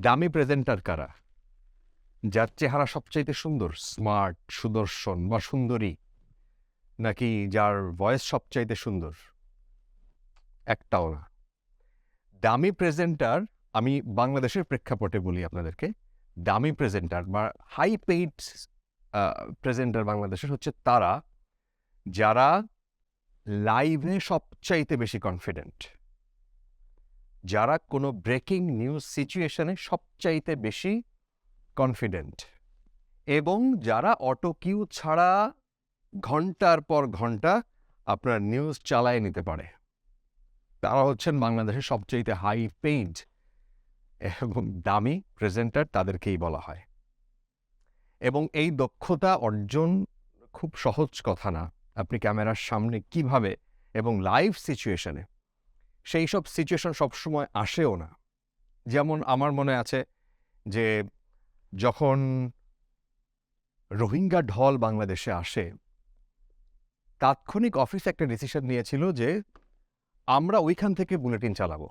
দামি প্রেজেন্টার কারা? যার চেহারা সবচাইতে সুন্দর স্মার্ট সুদর্শন বা সুন্দরী, নাকি যার ভয়েস সবচাইতে সুন্দর? একটাও না। দামি প্রেজেন্টার আমি বাংলাদেশের প্রেক্ষাপটে বলি আপনাদেরকে, দামি প্রেজেন্টার বা হাই পেইড প্রেজেন্টার বাংলাদেশের হচ্ছে তারা, যারা লাইভে সবচাইতে বেশি কনফিডেন্ট যারা কোনো ব্রেকিং নিউজ সিচুয়েশনে সবচাইতে বেশি কনফিডেন্ট এবং যারা অটো কিউ ছাড়া ঘণ্টার পর ঘণ্টা আপনার নিউজ চালায় নিতে পারে। তারা হচ্ছেন বাংলাদেশের সবচাইতে হাই পেইড এবং দামি প্রেজেন্টার তাদেরকেই বলা হয়। এবং এই দক্ষতা অর্জন খুব সহজ কথা না। আপনি ক্যামেরার সামনে কীভাবে এবং লাইভ সিচুয়েশনে সেই সব সিচুয়েশন সবসময় আসেও না। যেমন আমার মনে আছে যে, যখন রোহিঙ্গা ঢল বাংলাদেশে আসে, তাৎক্ষণিক অফিস একটা ডিসিশন নিয়েছিল যে, আমরা ওইখান থেকে বুলেটিন চালাবো।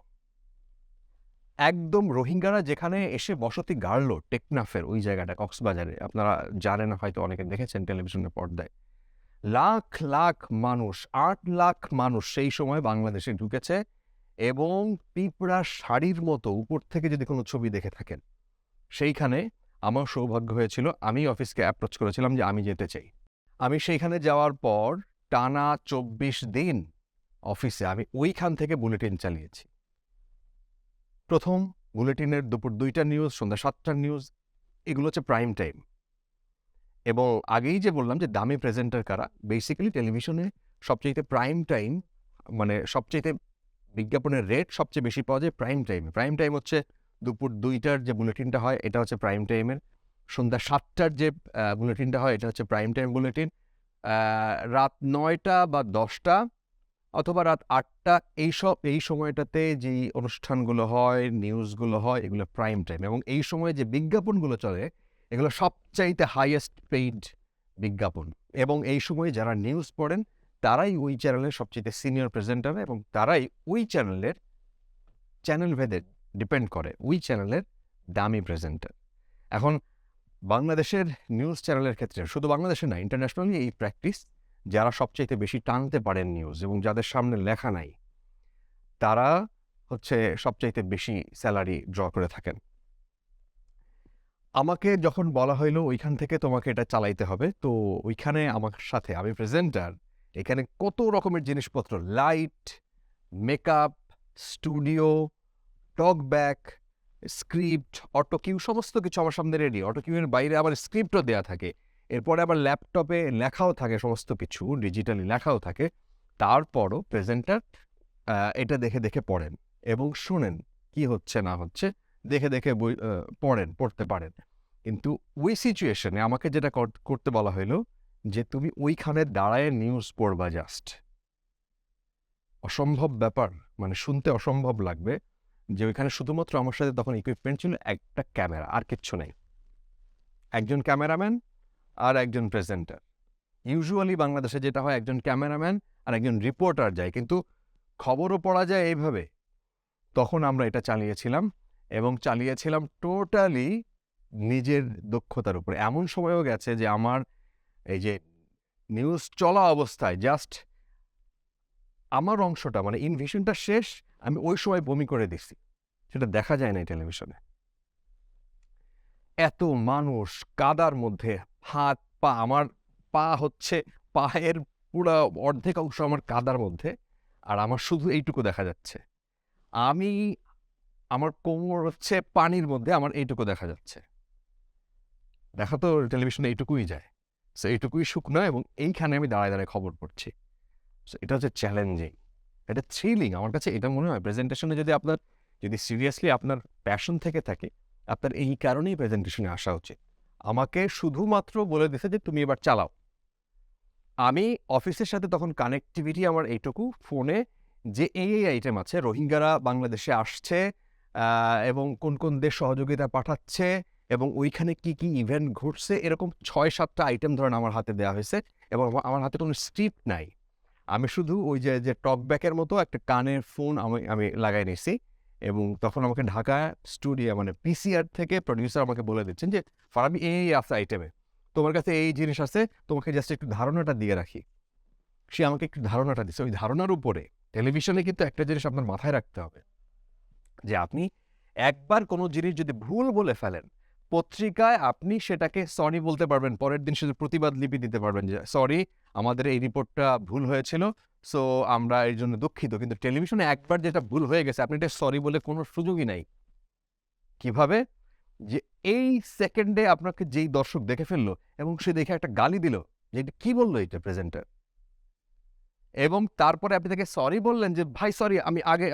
একদম রোহিঙ্গারা যেখানে এসে বসতি গাড়লো টেকনাফের, ওই জায়গাটা, কক্সবাজারে। আপনারা জানেন, হয়তো অনেকে দেখেছেন টেলিভিশনের পর্দায়। লাখ লাখ মানুষ, আট লাখ মানুষ সেই সময় বাংলাদেশে ঢুকেছে। এবং পিঁপড়া শাড়ির মতো উপর থেকে যদি কোনো ছবি দেখে থাকেন। সেইখানে আমার সৌভাগ্য হয়েছিল, আমি অফিসকে অ্যাপ্রোচ করেছিলাম যে আমি যেতে চাই। আমি সেইখানে যাওয়ার পর টানা চব্বিশ দিন অফিসে আমি ওইখান থেকে বুলেটিন চালিয়েছি। প্রথম বুলেটিনের দুপুর দুইটা নিউজ সন্ধ্যা সাতটার নিউজ এগুলো হচ্ছে প্রাইম টাইম এবং আগেই যে বললাম যে দামি প্রেজেন্টার কারা বেসিক্যালি টেলিভিশনে সবচেয়ে প্রাইম টাইম মানে সবচেয়ে বিজ্ঞাপনের রেট সবচেয়ে বেশি পাওয়া যায় প্রাইম টাইমে প্রাইম টাইম হচ্ছে দুপুর দুইটার যে বুলেটিনটা হয়, এটা হচ্ছে প্রাইম টাইমের সন্ধ্যা সাতটার যে বুলেটিনটা হয়, এটা হচ্ছে প্রাইম টাইম বুলেটিন রাত নয়টা বা দশটা অথবা রাত আটটা এইসব এই সময়টাতে যে অনুষ্ঠানগুলো হয় নিউজগুলো হয়, এগুলো প্রাইম টাইম এবং এই সময়ে যে বিজ্ঞাপনগুলো চলে, এগুলো সবচাইতে হাইয়েস্ট পেইড বিজ্ঞাপন। এবং এই সময়ে যারা নিউজ পড়েন তারাই ওই চ্যানেলের সবচেয়ে সিনিয়র প্রেজেন্টার এবং তারাই ওই চ্যানেলের চ্যানেল ভেদে ডিপেন্ড করে, ওই চ্যানেলের দামি প্রেজেন্টার। এখন বাংলাদেশের নিউজ চ্যানেলের ক্ষেত্রে, শুধু বাংলাদেশে না, ইন্টারন্যাশনালি এই প্র্যাকটিস যারা সবচাইতে বেশি টানতে পারেন নিউজ এবং যাদের সামনে লেখা নাই, তারা হচ্ছে সবচাইতে বেশি স্যালারি ড্র করে থাকেন। আমাকে যখন বলা হইল, ওইখান থেকে তোমাকে এটা চালাইতে হবে তো ওইখানে আমার সাথে আমি প্রেজেন্টার এখানে কত রকমের জিনিসপত্র? Light, makeup, studio, talk back script, auto cue, সমস্ত কিছু আমার সামনে রেডি অটো কিউয়ের বাইরে আবার স্ক্রিপ্টও দেওয়া থাকে। এরপরে আবার ল্যাপটপে লেখাও থাকে সমস্ত কিছু ডিজিটালি লেখাও থাকে। তারপরও প্রেজেন্টার এটা দেখে দেখে পড়েন এবং শোনেন কি হচ্ছে না হচ্ছে, দেখে দেখে পড়েন, পড়তে পারেন। কিন্তু ওই সিচুয়েশনে আমাকে যেটা করতে বলা হইল যে তুমি ওইখানে দাঁড়ায় নিউজ পড়বা জাস্ট অসম্ভব ব্যাপার মানে শুনতে অসম্ভব লাগবে যে ওইখানে শুধুমাত্র আমার সাথে তখন ইকুইপমেন্ট ছিল, একটা ক্যামেরা আর কিচ্ছু নেই। একজন ক্যামেরাম্যান আর একজন প্রেজেন্টার ইউজুয়ালি বাংলাদেশে যেটা হয়, একজন ক্যামেরাম্যান আর একজন রিপোর্টার যায়, কিন্তু খবরও পড়া যায় এইভাবে। তখন আমরা এটা চালিয়েছিলাম এবং চালিয়েছিলাম টোটালি নিজের দক্ষতার উপরে। এমন সময়ও গেছে যে আমার এই যে নিউজ চলা অবস্থায় জাস্ট আমার অংশটা মানে ইনভিশনটা শেষ, আমি ওই সময় বমি করে দিছি। সেটা দেখা যায় না টেলিভিশনে এত মানুষ কাদার মধ্যে হাত, পা, আমার পা হচ্ছে, পায়ের পুরো অর্ধেক অংশ আমার কাদার মধ্যে, আর আমার শুধু এইটুকু দেখা যাচ্ছে। আমি, আমার কোমর হচ্ছে পানির মধ্যে, আমার এইটুকু দেখা যাচ্ছে। দেখা তো টেলিভিশনে এইটুকুই যায়। সো এইটুকুই শুকনো এবং এইখানে আমি দাঁড়ায় দাঁড়ায় খবর পড়ছি। সো এটা হচ্ছে চ্যালেঞ্জিং এটা থ্রিলিং আমার কাছে এটা মনে হয় প্রেজেন্টেশনে যদি আপনার, যদি সিরিয়াসলি আপনার প্যাশন থেকে থাকে, আপনার এই কারণেই প্রেজেন্টেশনে আসা উচিত। আমাকে শুধুমাত্র বলে দিছে যে তুমি এবার চালাও। আমি অফিসের সাথে তখন কানেক্টিভিটি আমার এইটুকু ফোনে যে এই এই আইটেম আছে, রোহিঙ্গারা বাংলাদেশে আসছে এবং কোন কোন দেশ সহযোগিতা পাঠাচ্ছে এবং ওইখানে কি কি ইভেন্ট ঘটছে, এরকম ছয়, সাতটা আইটেম ধরেন আমার হাতে দেওয়া হয়েছে এবং আমার হাতে কোনো স্ক্রিপ্ট নাই। আমি শুধু ওই যে যে টক ব্যাকের মতো একটা কানের ফোন আমি আমি লাগাই নিয়েছি এবং তখন আমাকে ঢাকা স্টুডিও মানে পিসিআর থেকে প্রডিউসার আমাকে বলে দিচ্ছেন যে এই এই আছে আইটেমে তোমার কাছে এই জিনিস আছে, তোমাকে জাস্ট একটু ধারণাটা দিয়ে রাখি। সে আমাকে একটু ধারণাটা দিচ্ছে ওই ধারণার উপরে টেলিভিশনে কিন্তু একটা জিনিস আপনার মাথায় রাখতে হবে যে, আপনি একবার কোনো জিনিস যদি ভুল বলে ফেলেন পত্রিকায় আপনি সেটাকে সরি বলতে পারবেন, পরের দিন শুধু প্রতিবাদ লিপি দিতে পারবেন যে সরি আমাদের এই রিপোর্টটা ভুল হয়েছিল সো আমরা এর জন্য দুঃখিত। কিন্তু টেলিভিশনে একবার যেটা ভুল হয়ে গেছে, আপনি এটা সরি বলে কোনো সুযোগই নাই। কীভাবে? যে, এই সেকেন্ডে আপনাকে যেই দর্শক দেখে ফেলল এবং সে দেখে একটা গালি দিল, যে, এটা কি বলল এটা প্রেজেন্টার এবং তারপরে আপনি তাকে সরি বললেন যে, ভাই সরি আমি আগে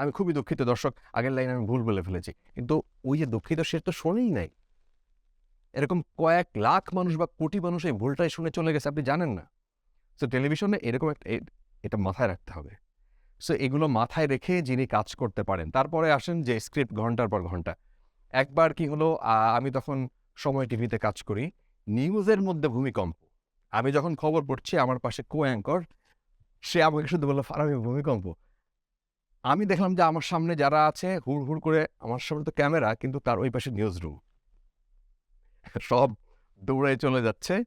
আমি খুবই দুঃখিত দর্শক, আগের লাইন আমি ভুল বলে ফেলেছি। কিন্তু ওই যে দুঃখিত সে তো শোনেই নাই। এরকম কয়েক লাখ মানুষ বা কোটি মানুষ এই ভুলটাই শুনে চলে গেছে, আপনি জানেন না। সো টেলিভিশনে এরকম একটা এটা মাথায় রাখতে হবে। সো এগুলো মাথায় রেখে যিনি কাজ করতে পারেন, তারপরে আসেন যে স্ক্রিপ্ট ঘণ্টার পর ঘণ্টা। একবার কি হলো আমি তখন সময় টিভিতে কাজ করি নিউজের মধ্যে ভূমিকম্প। আমি যখন খবর পড়ছি, আমার পাশে কো অ্যাঙ্কর সে আমাকে শুধু বলল, ফারামি, ভূমিকম্প। আমি দেখলাম যে আমার সামনে যারা আছে, হুড় হুড় করে, আমার সামনে তো ক্যামেরা, কিন্তু তার ওই পাশে নিউজ রুম সব দৌড়ে চলে যাচ্ছে।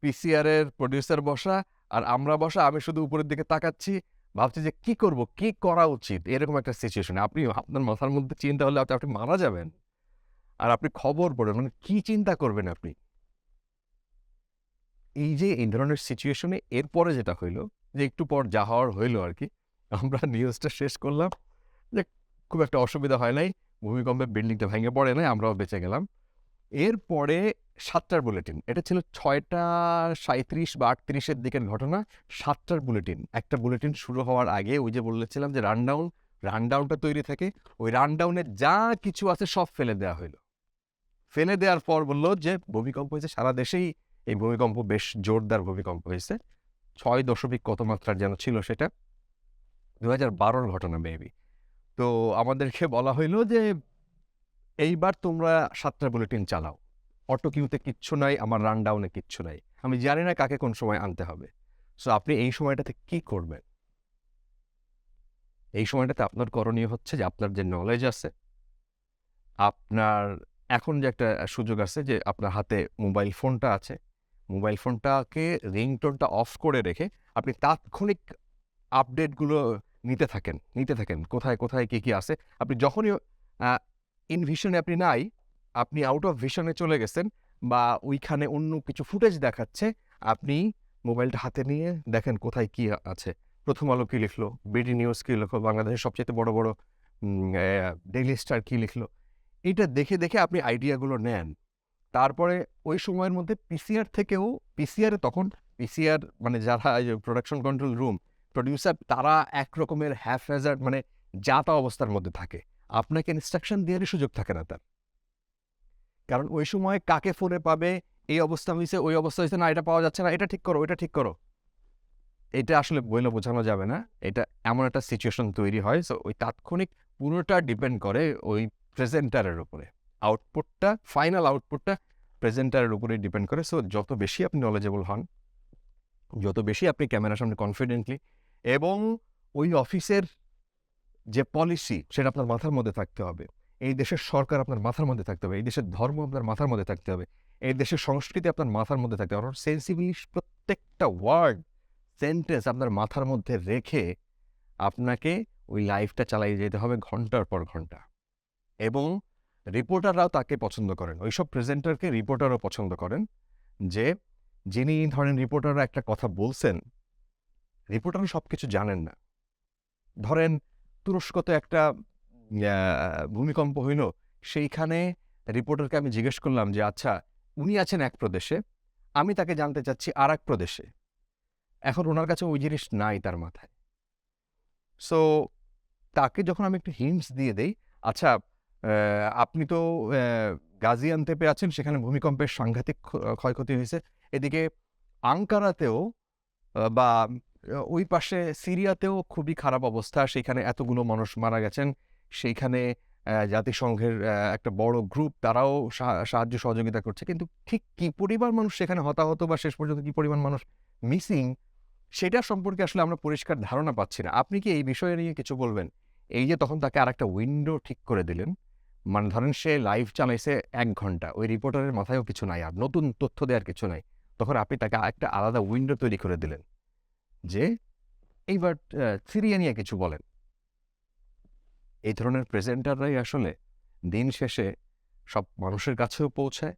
পিসিআর এর প্রডিউসার বসা, আর আমরা বসা, আমি শুধু উপরের দিকে তাকাচ্ছি। ভাবছি যে কি করব, কি করা উচিত? এরকম একটা সিচুয়েশন আপনি আপনার মাথার মধ্যে চিন্তা হলে আপনি- আপনি মারা যাবেন। আর আপনি খবর পড়েন মানে কি চিন্তা করবেন আপনি? এই যে এই ধরনের সিচুয়েশনে এরপরে যেটা হইল যে একটু পর যা হওয়ার হইল আর কি আমরা নিউজটা শেষ করলাম যে খুব একটা অসুবিধা হয় নাই, ভূমিকম্পে বিল্ডিংটা ভেঙে পড়ে নাই, আমরাও বেঁচে গেলাম। এরপরে সাতটার বুলেটিন এটা ছিল ছয়টা সাঁত্রিশ বা আটত্রিশের দিকের ঘটনা, সাতটার বুলেটিন একটা বুলেটিন শুরু হওয়ার আগে ওই যে বলেছিলাম যে রানডাউন রানডাউনটা তৈরি থাকে, ওই রানডাউনে যা কিছু আছে সব ফেলে দেওয়া হইল। ফেলে দেওয়ার পর বলল যে ভূমিকম্প হয়েছে সারা দেশেই, এই ভূমিকম্প বেশ জোরদার ভূমিকম্প হয়েছে। ছয় দশমিক কত মাত্রার যেন ছিল সেটা? দু হাজার বারোর ঘটনা মেবি তো আমাদেরকে বলা হইল যে, এইবার তোমরা সাতটা বুলেটিন চালাও। অটো কিউতে কিচ্ছু নাই, আমার রান ডাউনে কিচ্ছু নাই। আমি জানি না কাকে কোন সময় আনতে হবে। সো আপনি এই সময়টাতে কি করবেন? এই সময়টাতে আপনার করণীয় হচ্ছে যে, আপনার যে নলেজ আছে, আপনার এখন যে একটা সুযোগ আছে যে, আপনার হাতে মোবাইল ফোনটা আছে মোবাইল ফোনটাকে রিংটোনটা অফ করে রেখে আপনি তাৎক্ষণিক আপডেটগুলো নিতে থাকেন নিতে থাকেন। কোথায় কোথায় কী কী আছে? আপনি যখনই ইন ভিশনে আপনি নাই, আপনি আউট অফ ভিশনে চলে গেছেন বা ওইখানে অন্য কিছু ফুটেজ দেখাচ্ছে, আপনি মোবাইলটা হাতে নিয়ে দেখেন কোথায় কি আছে। প্রথম আলো কী লিখলো? বিডি নিউজ কী লিখলো? বাংলাদেশের সবচেয়ে বড় বড় ডেইলি স্টার কী লিখলো? এটা দেখে দেখে আপনি আইডিয়াগুলো নেন। তারপরে ওই সময়ের মধ্যে পিসিআর থেকেও পিসিআর তখন পিসিআর মানে যারা প্রোডাকশন কন্ট্রোল রুম প্রডিউসার তারা এক রকমের হ্যাফ হ্যাজার্ড মানে যা তা অবস্থার মধ্যে থাকে। আপনাকে ইনস্ট্রাকশন দেওয়ারই সুযোগ থাকে না তার। কারণ ওই সময় কাকে ফোনে পাবে, এই অবস্থা হয়েছে ওই অবস্থা হয়েছে না, এটা পাওয়া যাচ্ছে না, এটা ঠিক করো এটা ঠিক করো। এটা আসলে বইলে বোঝানো যাবে না। এটা এমন একটা সিচুয়েশন তৈরি হয় সো ওই তাৎক্ষণিক পুরোটা ডিপেন্ড করে ওই প্রেজেন্টারের উপরে। আউটপুটটা ফাইনাল আউটপুটটা প্রেজেন্টারের উপরে ডিপেন্ড করে। সো যত বেশি আপনি নলেজেবল হন, যত বেশি আপনি ক্যামেরার সামনে কনফিডেন্টলি এবং ওই অফিসের যে পলিসি সেটা আপনার মাথার মধ্যে থাকতে হবে। এই দেশের সরকার আপনার মাথার মধ্যে থাকতে হবে। এই দেশের ধর্ম আপনার মাথার মধ্যে থাকতে হবে। এই দেশের সংস্কৃতি আপনার মাথার মধ্যে থাকতে হবে। সেন্সিবলি প্রত্যেকটা ওয়ার্ড সেন্টেন্স আপনার মাথার মধ্যে রেখে আপনাকে ওই লাইফটা চালিয়ে যেতে হবে ঘণ্টার পর ঘণ্টা। এবং রিপোর্টাররাও তাকে পছন্দ করেন। ওইসব প্রেজেন্টারকে রিপোর্টারও পছন্দ করেন যে, যিনি ধরেন রিপোর্টাররা একটা কথা বলছেন রিপোর্টার সব কিছু জানেন না। ধরেন তুরস্কতে একটা ভূমিকম্প হইল, সেইখানে রিপোর্টারকে আমি জিজ্ঞেস করলাম যে আচ্ছা উনি আছেন এক প্রদেশে, আমি তাকে জানতে চাচ্ছি আর এক প্রদেশে। এখন ওনার কাছে ওই জিনিস নাই তার মাথায়। সো তাকে যখন আমি একটু হিন্টস দিয়ে দেই আচ্ছা আপনি তো গাজিয়ান্তেপে আছেন, সেখানে ভূমিকম্পের সাংঘাতিক ক্ষয়ক্ষতি হয়েছে। এদিকে আঙ্কারাতেও বা ওই পাশে সিরিয়াতেও খুবই খারাপ অবস্থা। সেখানে এতগুলো মানুষ মারা গেছেন। সেইখানে জাতিসংঘের একটা বড় গ্রুপ, তারাও সাহায্য সহযোগিতা করছে। কিন্তু ঠিক কি পরিমাণ মানুষ সেখানে হতাহত বা শেষ পর্যন্ত কি পরিমাণ মানুষ মিসিং, সেটা সম্পর্কে আসলে আমরা পরিষ্কার ধারণা পাচ্ছি না। আপনি কি এই বিষয়ে নিয়ে কিছু বলবেন? এই যে তখন তাকে আর একটা উইন্ডো ঠিক করে দিলেন। মানে ধরেন সে লাইভ চালাইছে এক ঘণ্টা, ওই রিপোর্টারের মাথায়ও কিছু নাই আর নতুন তথ্য দেওয়ার কিছু নাই। তখন আপনি তাকে একটা আলাদা উইন্ডো তৈরি করে দিলেন যে, এইবার সিরিয়া নিয়ে কিছু বলেন। এই ধরনের প্রেজেন্টাররাই আসলে দিন শেষে সব মানুষের কাছেও পৌঁছায়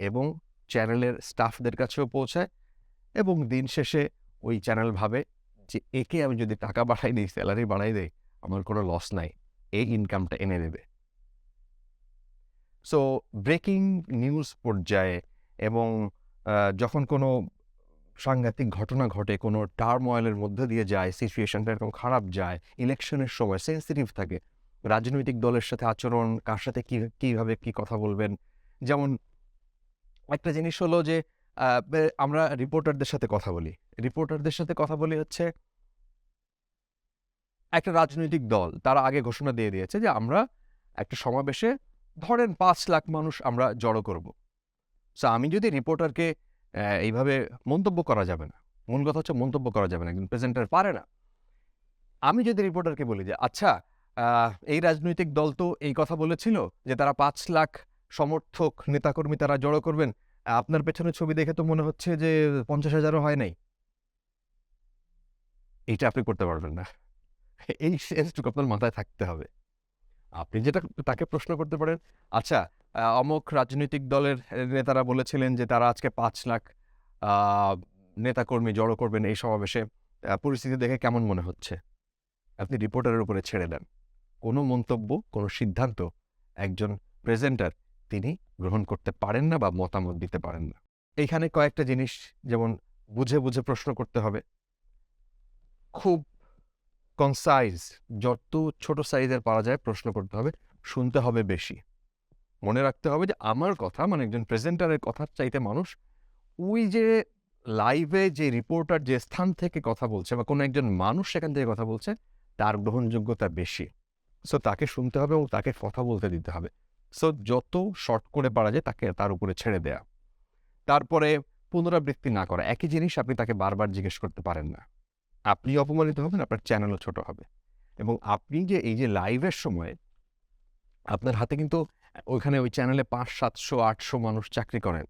এবং চ্যানেলের স্টাফদের কাছেও পৌঁছায় এবং দিন শেষে ওই চ্যানেল ভাবে যে, একে আমি যদি টাকা বাড়াই দিই স্যালারি বাড়াই দেই, আমার কোনো লস নাই, এই ইনকামটা এনে দেবে। সো ব্রেকিং নিউজ পর্যায়ে এবং যখন কোনো সাংঘাতিক ঘটনা ঘটে, কোনো টার্ময়েলের মধ্যে দিয়ে যায় সিচুয়েশনটা এরকম খারাপ যায় ইলেকশনের সময় সেন্সিটিভ থাকে, রাজনৈতিক দলের সাথে আচরণ, কার সাথে কী, কীভাবে কী কথা বলবেন? যেমন, একটা জিনিস হলো যে আমরা রিপোর্টারদের সাথে কথা বলি। রিপোর্টারদের সাথে কথা বলি হচ্ছে একটা রাজনৈতিক দল। তারা আগে ঘোষণা দিয়ে দিয়েছে যে, আমরা একটা সমাবেশে ধরেন পাঁচ লাখ মানুষ আমরা জড়ো করব। সো আমি যদি রিপোর্টারকে এইভাবে মন্তব্য করা যাবে না, মূল কথা হচ্ছে মন্তব্য করা যাবে না, একজন প্রেজেন্টার পারে না। আমি যদি রিপোর্টারকে বলি যে আচ্ছা এই রাজনৈতিক দল তো এই কথা বলেছিল যে, তারা পাঁচ লাখ সমর্থক, নেতাকর্মী তারা জড়ো করবেন। আপনার পেছনে ছবি দেখে তো মনে হচ্ছে যে, পঞ্চাশ হাজারও হয় নাই। এইটা আপনি করতে পারবেন না। এই সেন্সটুকু আপনার মাথায় থাকতে হবে। আপনি যেটা তাকে প্রশ্ন করতে পারেন আচ্ছা অমুক রাজনৈতিক দলের নেতারা বলেছিলেন যে তারা আজকে পাঁচ লাখ নেতাকর্মী জড়ো করবেন এই সমাবেশে পরিস্থিতি দেখে কেমন মনে হচ্ছে? আপনি রিপোর্টারের উপরে ছেড়ে দেন। কোনো মন্তব্য, কোনো সিদ্ধান্ত একজন প্রেজেন্টার তিনি গ্রহণ করতে পারেন না বা মতামত দিতে পারেন না। এইখানে কয়েকটা জিনিস যেমন বুঝে বুঝে প্রশ্ন করতে হবে। খুব কনসাইজ যত ছোট সাইজের পারা যায়, প্রশ্ন করতে হবে, শুনতে হবে বেশি। মনে রাখতে হবে যে, আমার কথা মানে একজন প্রেজেন্টারের কথার চাইতে মানুষ, ওই যে লাইভে যে রিপোর্টার যে স্থান থেকে কথা বলছে, বা কোনো একজন মানুষ সেখান থেকে কথা বলছে, তার গ্রহণযোগ্যতা বেশি। সো তাকে শুনতে হবে এবং তাকে কথা বলতে দিতে হবে। সো যত শর্ট করে পারা যায়, তাকে তার উপরে ছেড়ে দেয়া। তারপরে পুনরাবৃত্তি না করা, একই জিনিস আপনি তাকে বারবার জিজ্ঞেস করতে পারেন না। আপনি অপমানিত হবেন, আপনার চ্যানেলও ছোট হবে। এবং আপনি যে, এই যে লাইভের সময়, আপনার হাতে কিন্তু ওইখানে ওই চ্যানেলে পাঁচ, সাতশো, আটশো মানুষ চাকরি করেন।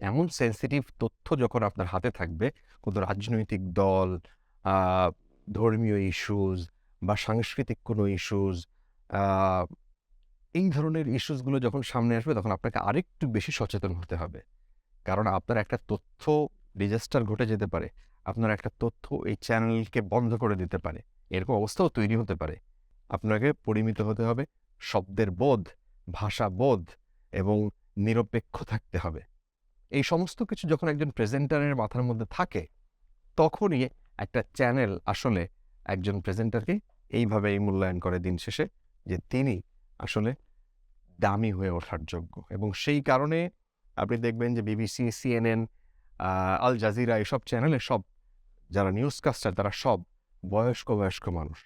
এমন সেন্সিটিভ তথ্য যখন আপনার হাতে থাকবে, কোনো রাজনৈতিক দল ধর্মীয় ইস্যুজ বা সাংস্কৃতিক কোনো ইস্যুজ এই ধরনের ইস্যুসগুলো যখন সামনে আসবে, তখন আপনাকে আরেকটু বেশি সচেতন হতে হবে। কারণ আপনার একটা তথ্য ডিজাস্টার ঘটে যেতে পারে। আপনার একটা তথ্য এই চ্যানেলকে বন্ধ করে দিতে পারে। এরকম অবস্থাও তৈরি হতে পারে। আপনাকে পরিমিত হতে হবে, শব্দের বোধ, ভাষা বোধ এবং নিরপেক্ষ থাকতে হবে। এই সমস্ত কিছু যখন একজন প্রেজেন্টারের মাথার মধ্যে থাকে, তখনই একটা চ্যানেল আসলে একজন প্রেজেন্টারকে এইভাবে এই মূল্যায়ন করে দিন শেষে যে তিনি আসলে দামি হয়ে ওঠার যোগ্য। এবং সেই কারণে আপনি দেখবেন যে বিবিসি সিএনএন আল জাজিরা এসব চ্যানেলে সব, যারা নিউজকাস্টার তারা সব বয়স্ক বয়স্ক মানুষ।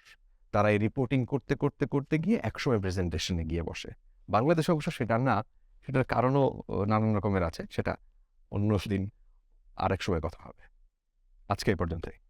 তারা এই রিপোর্টিং করতে করতে করতে গিয়ে একসময় প্রেজেন্টেশনে গিয়ে বসে। বাংলাদেশে অবশ্য সেটা না, সেটার কারণও নানান রকমের আছে, সেটা অন্য দিন আরেক সময় কথা হবে। আজকে এই পর্যন্তই।